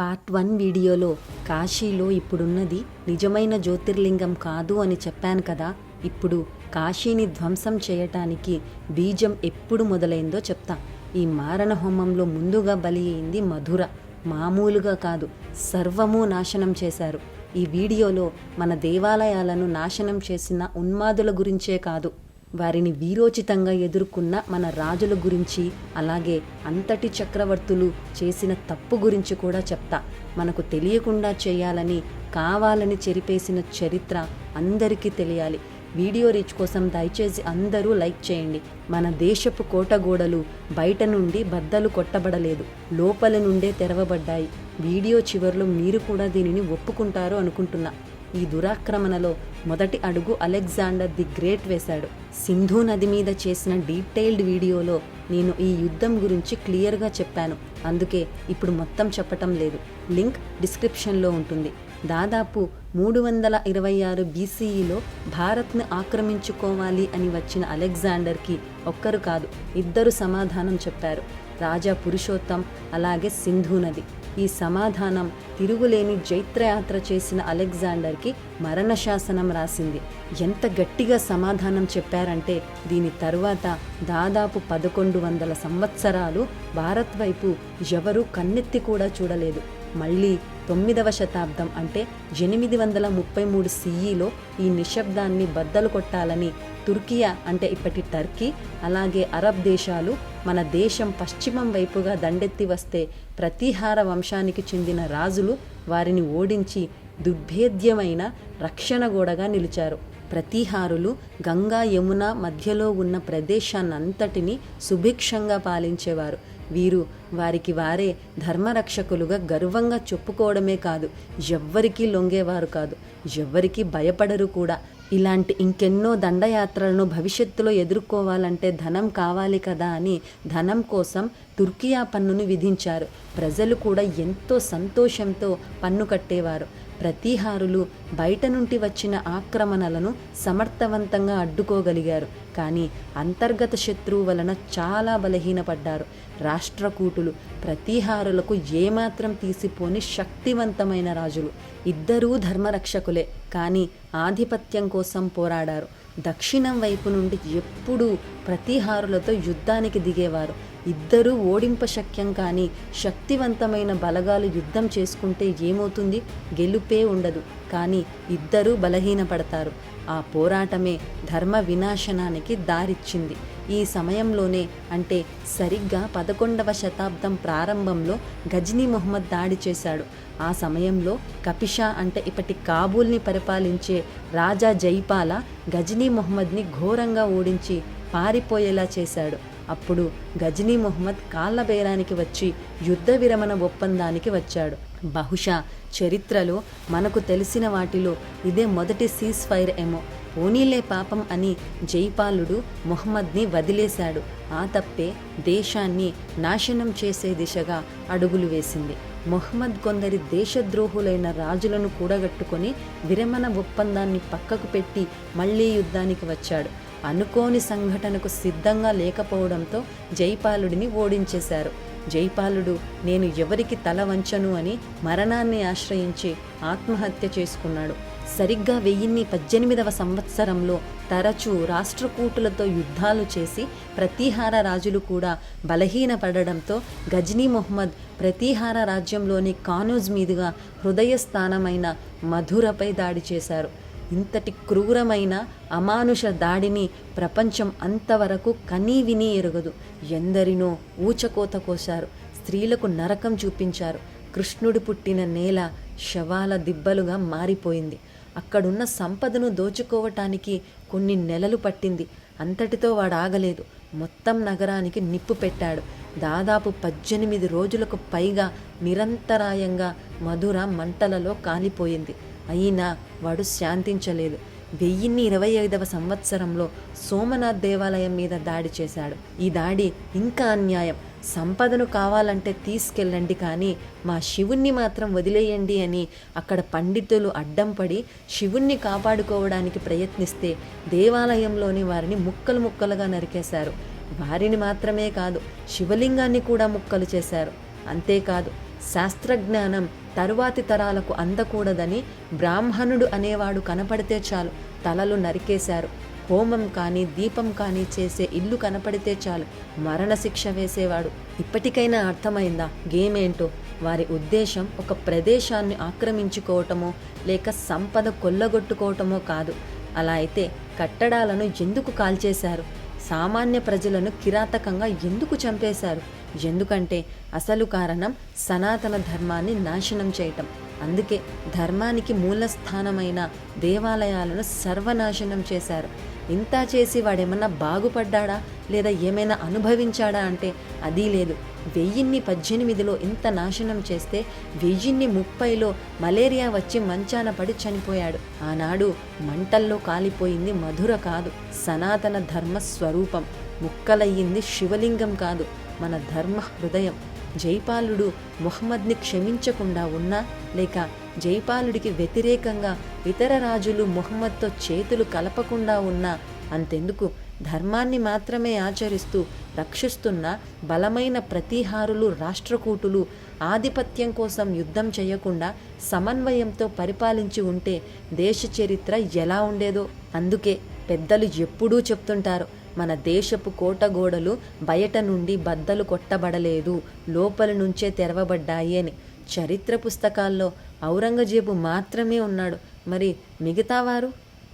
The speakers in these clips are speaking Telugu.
పార్ట్ వన్ వీడియోలో కాశీలో ఇప్పుడున్నది నిజమైన జ్యోతిర్లింగం కాదు అని చెప్పాను కదా ఇప్పుడు కాశీని ధ్వంసం చేయటానికి బీజం ఎప్పుడు మొదలైందో చెప్తా. ఈ మారణ హోమంలో ముందుగా బలి అయింది మధుర మామూలుగా కాదు సర్వము నాశనం చేశారు. ఈ వీడియోలో మన దేవాలయాలను నాశనం చేసిన ఉన్మాదుల గురించే కాదు. వారిని వీరోచితంగా ఎదుర్కొన్న మన రాజుల గురించి అలాగే అంతటి చక్రవర్తులు చేసిన తప్పు గురించి కూడా చెప్తా. మనకు తెలియకుండా చేయాలని కావాలని చెరిపేసిన చరిత్ర అందరికీ తెలియాలి. వీడియో రీచ్ కోసం దయచేసి అందరూ లైక్ చేయండి. మన దేశపు కోటగోడలు బయట నుండి బద్దలు కొట్టబడలేదు. లోపల నుండే తెరవబడ్డాయి. వీడియో చివరిలో మీరు కూడా దీనిని ఒప్పుకుంటారు అనుకుంటున్నా. ఈ దురాక్రమణలో మొదటి అడుగు అలెగ్జాండర్ ది గ్రేట్ వేశాడు. సింధు నది మీద చేసిన డీటెయిల్డ్ వీడియోలో నేను ఈ యుద్ధం గురించి క్లియర్గా చెప్పాను. అందుకే ఇప్పుడు మొత్తం చెప్పటం లేదు. లింక్ డిస్క్రిప్షన్లో ఉంటుంది. దాదాపు మూడు వందల ఇరవై ఆరు బీసీఈలో భారత్ను ఆక్రమించుకోవాలి అని వచ్చిన అలెగ్జాండర్కి ఒక్కరు కాదు ఇద్దరు సమాధానం చెప్పారు. రాజా పురుషోత్తం అలాగే సింధు నది. ఈ సమాధానం తిరుగులేని జైత్రయాత్ర చేసిన అలెగ్జాండర్కి మరణ శాసనం రాసింది. ఎంత గట్టిగా సమాధానం చెప్పారంటే దీని తరువాత దాదాపు పదకొండు వందల సంవత్సరాలు భారత్ వైపు ఎవరూ కన్నెత్తి కూడా చూడలేదు. మళ్ళీ తొమ్మిదవ శతాబ్దం అంటే ఎనిమిది వందల ముప్పై మూడు సిఈలో ఈ నిశ్శబ్దాన్ని బద్దలు కొట్టాలని తుర్కియా అంటే ఇప్పటి టర్కీ అలాగే అరబ్ దేశాలు మన దేశం పశ్చిమం వైపుగా దండెత్తి వస్తే ప్రతీహార వంశానికి చెందిన రాజులు వారిని ఓడించి దుర్భేద్యమైన రక్షణ గోడగా నిలిచారు. ప్రతీహారులు గంగా యమున మధ్యలో ఉన్న ప్రదేశాన్నంతటినీ సుభిక్షంగా పాలించేవారు. వీరు వారికి వారే ధర్మరక్షకులుగా గర్వంగా చెప్పుకోవడమే కాదు ఎవ్వరికీ లొంగేవారు కాదు ఎవ్వరికీ భయపడరు కూడా. ఇలాంటి ఇంకెన్నో దండయాత్రలను భవిష్యత్తులో ఎదుర్కోవాలంటే ధనం కావాలి కదా అని ధనం కోసం తుర్కియా పన్నును విధించారు. ప్రజలు కూడా ఎంతో సంతోషంతో పన్ను కట్టేవారు. ప్రతీహారులు బయట నుండి వచ్చిన ఆక్రమణలను సమర్థవంతంగా అడ్డుకోగలిగారు. కానీ అంతర్గత శత్రువు వలన చాలా బలహీనపడ్డారు. రాష్ట్రకూటులు ప్రతీహారులకు ఏమాత్రం తీసిపోని శక్తివంతమైన రాజులు. ఇద్దరూ ధర్మరక్షకులే కానీ ఆధిపత్యం కోసం పోరాడారు. దక్షిణం వైపు నుండి ఎప్పుడూ ప్రతిహారులతో యుద్ధానికి దిగేవారు. ఇద్దరూ ఓడింప శక్యం కానీ శక్తివంతమైన బలగాలు యుద్ధం చేసుకుంటే ఏమవుతుంది? గెలుపే ఉండదు. కానీ ఇద్దరూ బలహీనపడతారు. ఆ పోరాటమే ధర్మ వినాశనానికి దారిచ్చింది. ఈ సమయంలోనే అంటే సరిగ్గా పదకొండవ శతాబ్దం ప్రారంభంలో గజ్నీ మొహమ్మద్ దాడి చేశాడు. ఆ సమయంలో కపిషా అంటే ఇప్పటి కాబూల్ని పరిపాలించే రాజా జైపాల గజ్నీ మొహమ్మద్ని ఘోరంగా ఓడించి పారిపోయేలా చేశాడు. అప్పుడు గజనీ మొహమ్మద్ కాళ్ళ బేరానికి వచ్చి యుద్ధ విరమణ ఒప్పందానికి వచ్చాడు. బహుశా చరిత్రలో మనకు తెలిసిన వాటిలో ఇదే మొదటి సీజ్ ఫైర్ ఏమో. పోనీలే పాపం అని జైపాలుడు మొహమ్మద్ని వదిలేశాడు. ఆ తప్పే దేశాన్ని నాశనం చేసే దిశగా అడుగులు వేసింది. మొహమ్మద్ కొందరి దేశద్రోహులైన రాజులను కూడగట్టుకొని విరమణ ఒప్పందాన్ని పక్కకు పెట్టి మళ్ళీ యుద్ధానికి వచ్చాడు. అనుకోని సంఘటనకు సిద్ధంగా లేకపోవడంతో జైపాలుడిని ఓడించేశారు. జైపాలుడు నేను ఎవరికి తల వంచను అని మరణాన్ని ఆశ్రయించి ఆత్మహత్య చేసుకున్నాడు. సరిగ్గా వెయ్యిన్ని పద్దెనిమిదవ సంవత్సరంలో తరచూ రాష్ట్రకూటులతో యుద్ధాలు చేసి ప్రతీహార రాజులు కూడా బలహీనపడడంతో గజ్నీ మొహమ్మద్ ప్రతీహార రాజ్యంలోని కానూజ్ మీదుగా హృదయస్థానమైన మధురపై దాడి చేశారు. ఇంతటి క్రూరమైన అమానుష దాడిని ప్రపంచం అంతవరకు కనీ విని ఎరగదు. ఎందరినో ఊచకోత కోశారు. స్త్రీలకు నరకం చూపించారు. కృష్ణుడు పుట్టిన నేల శవాల దిబ్బలుగా మారిపోయింది. అక్కడున్న సంపదను దోచుకోవటానికి కొన్ని నెలలు పట్టింది. అంతటితో వాడు ఆగలేదు మొత్తం నగరానికి నిప్పు పెట్టాడు. దాదాపు పద్దెనిమిది రోజులకు పైగా నిరంతరాయంగా మధుర మంటలలో కాలిపోయింది. అయినా వాడు శాంతించలేదు. వెయ్యిన్ని ఇరవై ఐదవ సంవత్సరంలో సోమనాథ్ దేవాలయం మీద దాడి చేశాడు. ఈ దాడి ఇంకా అన్యాయం. సంపదను కావాలంటే తీసుకెళ్ళండి కానీ మా శివుణ్ణి మాత్రం వదిలేయండి అని అక్కడ పండితులు అడ్డం పడి శివుణ్ణి కాపాడుకోవడానికి ప్రయత్నిస్తే దేవాలయంలోని వారిని ముక్కలు ముక్కలుగా నరికేశారు. వారిని మాత్రమే కాదు శివలింగాన్ని కూడా ముక్కలు చేశారు. అంతేకాదు శాస్త్రజ్ఞానం తరువాతి తరాలకు అందకూడదని బ్రాహ్మణుడు అనేవాడు కనపడితే చాలు తలలు నరికేశారు. హోమం కానీ దీపం కానీ చేసే ఇల్లు కనపడితే చాలు మరణశిక్ష వేసేవాడు. ఇప్పటికైనా అర్థమైందా? గేమ్ ఏంటో వారి ఉద్దేశం ఒక ప్రదేశాన్ని ఆక్రమించుకోవటమో లేక సంపద కొల్లగొట్టుకోవటమో కాదు. అలా అయితే కట్టడాలను ఎందుకు కాల్చేశారు? సామాన్య ప్రజలను కిరాతకంగా ఎందుకు చంపేశారు? ఎందుకంటే అసలు కారణం సనాతన ధర్మాన్ని నాశనం చేయటం. అందుకే ధర్మానికి మూలస్థానమైన దేవాలయాలను సర్వనాశనం చేశారు. ఇంత చేసి వాడేమన్నా బాగుపడ్డాడా? లేదా ఏమైనా అనుభవించాడా అంటే అది లేదు. వెయ్యిన్ని పద్దెనిమిదిలో ఇంత నాశనం చేస్తే వెయ్యిన్ని ముప్పైలో మలేరియా వచ్చి మంచాన పడి చనిపోయాడు. ఆనాడు మంటల్లో కాలిపోయింది మధుర కాదు సనాతన ధర్మ స్వరూపం. ముక్కలయ్యింది శివలింగం కాదు మన ధర్మ హృదయం. జైపాలుడు మొహమ్మద్ని క్షమించకుండా ఉన్నా లేక జైపాలుడికి వ్యతిరేకంగా ఇతర రాజులు మొహమ్మద్తో చేతులు కలపకుండా ఉన్నా అంతెందుకు? ధర్మాన్ని మాత్రమే ఆచరిస్తూ రక్షిస్తున్న బలమైన ప్రతీహారులు రాష్ట్రకూటులు ఆధిపత్యం కోసం యుద్ధం చేయకుండా సమన్వయంతో పరిపాలించి ఉంటే దేశ చరిత్ర ఎలా ఉండేదో? అందుకే పెద్దలు ఎప్పుడూ చెప్తుంటారు మన దేశపు కోటగోడలు బయట నుండి బద్దలు కొట్టబడలేదు లోపల నుంచే తెరవబడ్డాయి అని. చరిత్ర పుస్తకాల్లో ఔరంగజేబు మాత్రమే ఉన్నాడు. మరి మిగతా వారు?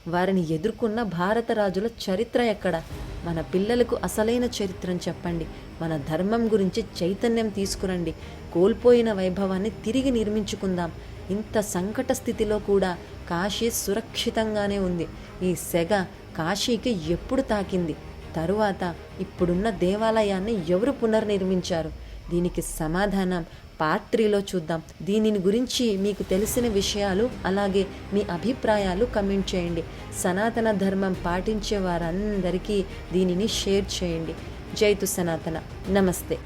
వారిని ఎదుర్కొన్న భారత రాజుల చరిత్ర ఎక్కడ? మన పిల్లలకు అసలైన చరిత్రను చెప్పండి. మన ధర్మం గురించి చైతన్యం తీసుకురండి. కోల్పోయిన వైభవాన్ని తిరిగి నిర్మించుకుందాం. ఇంత సంకట స్థితిలో కూడా కాశీ సురక్షితంగానే ఉంది. ఈ సెగ కాశీకి ఎప్పుడు తాకింది? తరువాత ఇప్పుడున్న దేవాలయాన్ని ఎవరు పునర్నిర్మించారు? దీనికి సమాధానం పార్ట్ త్రీలో చూద్దాం. దీనిని గురించి మీకు తెలిసిన విషయాలు అలాగే మీ అభిప్రాయాలు కమెంట్ చేయండి. సనాతన ధర్మం పాటించే వారందరికీ దీనిని షేర్ చేయండి. జైతు సనాతన. నమస్తే.